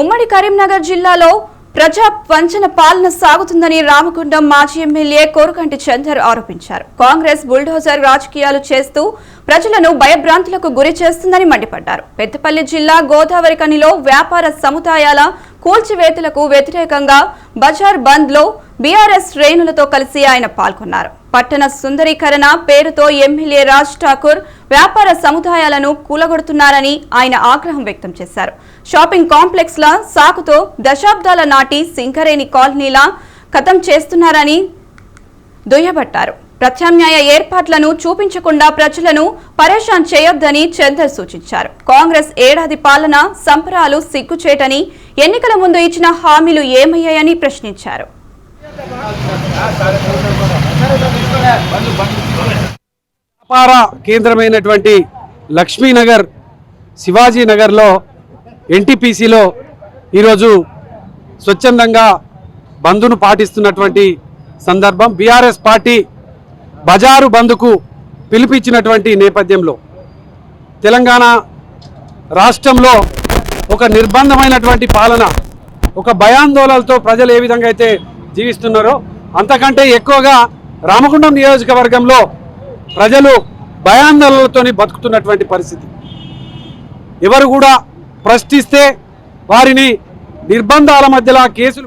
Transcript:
ఉమ్మడి కరీంనగర్ జిల్లాలో ప్రజా వంచన పాలన సాగుతుందని రామగుండం మాజీ ఎమ్మెల్యే కోరుకంటి చందర్ ఆరోపించారు. కాంగ్రెస్ బుల్డోజర్ రాజకీయాలు చేస్తూ ప్రజలను భయభ్రాంతులకు గురి చేస్తుందని మండిపడ్డారు. పెద్దపల్లి జిల్లా గోదావరి కనిలో వ్యాపార సముదాయాల కూల్చివేతలకు వ్యతిరేకంగా బజార్ బంద్లో బీఆర్ఎస్ శ్రేణులతో కలిసి ఆయన పాల్గొన్నారు. పట్టణ సుందరీకరణ పేరుతో ఎమ్మెల్యే రాజ్ ఠాకూర్ వ్యాపార సముదాయాలను కూలగొడుతున్నారని ఆయన ఆగ్రహం వ్యక్తం చేశారు. షాపింగ్ కాంప్లెక్స్ ల సాకుతో దశాబ్దాల నాటి సింగరేణి కాలనీల ఖతం చేస్తున్నారని దుయ్యబట్టారు. ప్రత్యామ్నాయ ఏర్పాట్లను చూపించకుండా ప్రజలను పరేషాన్ చేయొద్దని చందర్ సూచించారు. కాంగ్రెస్ ఏడాది పాలన సంబరాలు సిగ్గుచేటని ఎన్నికల ముందు ఇచ్చిన హామీలు ఏమయ్యాయని ప్రశ్నించారు. వ్యాపార కేంద్రమైనటువంటి లక్ష్మీనగర్ శివాజీ నగర్లో ఎన్టీపీసీలో ఈరోజు స్వచ్ఛందంగా బంద్ను పాటిస్తున్నటువంటి సందర్భం. బీఆర్ఎస్ పార్టీ బజారు బంద్కు పిలిపించినటువంటి నేపథ్యంలో తెలంగాణ రాష్ట్రంలో ఒక నిర్బంధమైనటువంటి పాలన ఒక భయాందోళనలతో ప్రజలు ఏ విధంగా అయితే జీవిస్తున్నారో అంతకంటే ఎక్కువగా రామగుండం నియోజకవర్గంలో ప్రజలు భయాందోళనలతో బతుకుతున్నటువంటి పరిస్థితి. ఎవరు కూడా ప్రశ్నిస్తే వారిని నిర్బంధాల మధ్యలో కేసులు